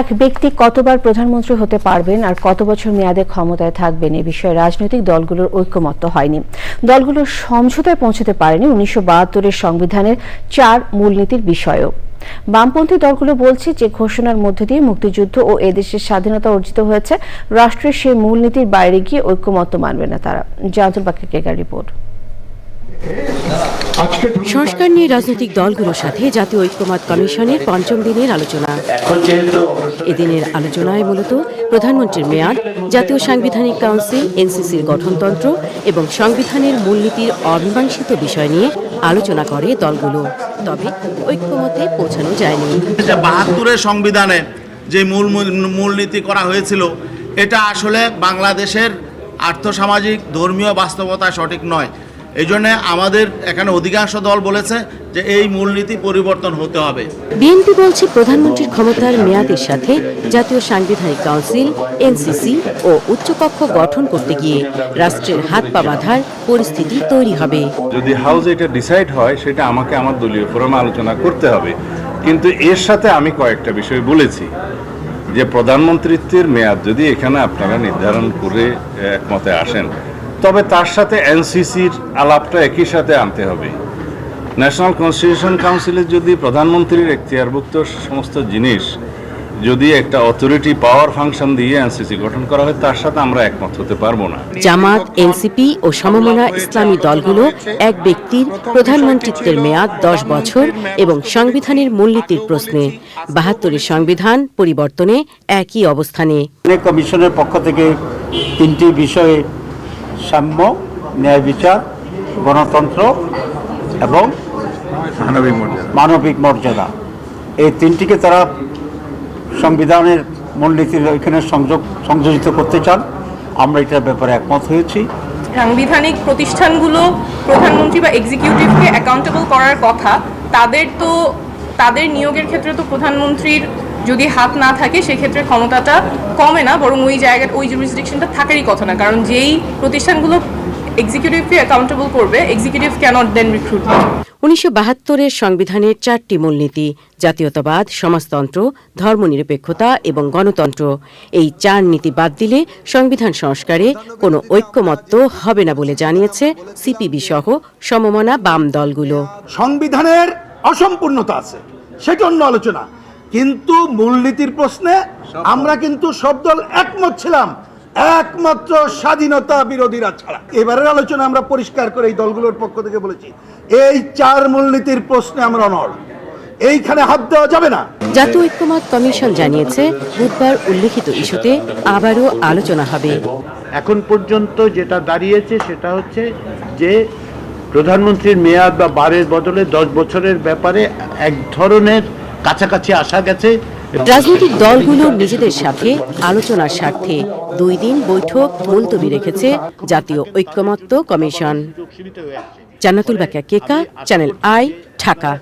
এক ব্যক্তি কতবার প্রধানমন্ত্রী হতে পারবেন আর কত বছর মেয়াদে ক্ষমতায় থাকবেন এ বিষয়ে রাজনৈতিক দলগুলোর ঐক্যমত্য হয়নি। দলগুলো সমঝোতায় পৌঁছতে পারেনি উনিশশো বাহাত্তরের সংবিধানের চার মূলনীতির বিষয়েও। বামপন্থী দলগুলো বলছে যে ঘোষণার মধ্য দিয়ে মুক্তিযুদ্ধ ও এদেশের স্বাধীনতা অর্জিত হয়েছে, রাষ্ট্রের সেই মূলনীতির বাইরে গিয়ে ঐক্যমত্য মানবে না তারা। জাহাজুল বাকি কেকার রিপোর্ট। সংস্কার নিয়ে রাজনৈতিক দলগুলোর সাথে জাতীয় ঐক্যমত কমিশনের পঞ্চম দিনের আলোচনা। এদিনের আলোচনায় মূলত প্রধানমন্ত্রীর মেয়াদ জাতীয় সাংবিধানিক কাউন্সিল এনসিসির গঠনতন্ত্র এবং সংবিধানের মূলনীতির অমীমাংসিত বিষয় নিয়ে আলোচনা করে দলগুলো। তবে ঐক্যমতে পৌঁছানো যায়নি। বাহাত্তরের সংবিধানে যে মূল মূল- মূলনীতি করা হয়েছিল এটা আসলে বাংলাদেশের আর্থসামাজিক ধর্মীয় বাস্তবতা সঠিক নয়। এই জন্য আমাদের এখানে অধিকাংশ দল বলেছে যে এই মূলনীতি পরিবর্তন হতে হবে। বিএনপি বলছে প্রধানমন্ত্রীর ক্ষমতার মেয়াদের সাথে জাতীয় সাংবিধানিক কাউন্সিল এনসিসি ও উচ্চকক্ষ গঠন করতে গিয়ে রাষ্ট্রের হাত পা বাঁধার পরিস্থিতি তৈরি হবে। যদি হাউস এটা ডিসাইড হয় সেটা আমাকে আমার দলীয় ফোরামে আলোচনা করতে হবে। কিন্তু এর সাথে আমি কয়েকটা বিষয় বলেছি যে প্রধানমন্ত্রীত্বের মেয়াদ যদি এখানে আপনারা নির্ধারণ করে একমতে আসেন তবে তার সাথে এনসিসির আলাপটা একই সাথে আনতে হবে। ন্যাশনাল কনস্টিটিউশন কাউন্সিলের যদি প্রধানমন্ত্রীর এখতিয়ারভুক্ত সমস্ত জিনিস যদি একটা অথরিটি পাওয়ার ফাংশন দিয়ে এনসিসি গঠন করা হয় তার সাথে আমরা একমত হতে পারব না। জামাত এনসিপি ও সমমনা ইসলামী দলগুলো এক ব্যক্তির প্রধানমন্ত্রিত্বের মেয়াদ দশ বছর এবং সংবিধানের মূলনীতির প্রশ্নে বাহাত্তরের সংবিধান পরিবর্তনে একই অবস্থানে। কমিশনের পক্ষ থেকে তিনটি বিষয়ে সাম্য ন্যায় বিচার গণতন্ত্র এবং মানবিক মর্যাদা। এই তিনটিকে তারা সংবিধানের মূলনীতির এখানে সংযোগ সংযোজিত করতে চান। আমরা এটার ব্যাপারে একমত হয়েছি। সাংবিধানিক প্রতিষ্ঠানগুলো প্রধানমন্ত্রী বা এক্সিকিউটিভকে অ্যাকাউন্টেবল করার কথা তাদের তো তাদের নিয়োগের ক্ষেত্রে তো প্রধানমন্ত্রীর যদি হাত না থাকে সেক্ষেত্রে ক্ষমতাটা কমে না বরং ওই জায়গার ওই জুরিসডিকশনটা থাকারই কথা না। কারণ যেই প্রতিষ্ঠানগুলো এক্সিকিউটিভকে অ্যাকাউন্টেবল করবে এক্সিকিউটিভ ক্যানট দেন রিক্রুট উনিশশো বাহাত্তরের সংবিধানের চারটি মূলনীতি জাতীয়তাবাদ সমাজতন্ত্র ধর্মনিরপেক্ষতা এবং গণতন্ত্র। এই চার নীতি বাদ দিলে সংবিধান সংস্কারে কোনো ঐক্যমত্য হবে না বলে জানিয়েছে সিপিবি সহ সমমনা বাম দলগুলো। সংবিধানের অসম্পূর্ণতা আছে সেটা অন্য আলোচনা। কিন্তু মূলনীতির প্রশ্নে আমরা কিন্তু সব দল একমত ছিলাম। একমাত্র স্বাধীনতা বিরোধীরা ছাড়া। এবারের আলোচনা আমরা পরিষ্কার করে এই দলগুলোর পক্ষ থেকে বলেছি। এই চার মূলনীতির প্রশ্নে আমরা অনড়। এইখানে হাত দেওয়া যাবে না। জাতীয় ঐক্যমত কমিশন জানিয়েছে বুধবার উল্লেখিত ইস্যুতে আবারও আলোচনা হবে। এখন পর্যন্ত যেটা দাঁড়িয়েছে সেটা হচ্ছে যে প্রধানমন্ত্রীর মেয়াদ বা বারের বদলে দশ বছরের ব্যাপারে এক ধরনের কাছাকাছি আসা গেছে রাজনৈতিক দলগুলো নিজেদের সাথে আলোচনার স্বার্থে দুই দিন বৈঠক মুলতবি রেখেছে জাতীয় ঐক্যমত্য commission. Jannatul Bakia Keka channel I Dhaka.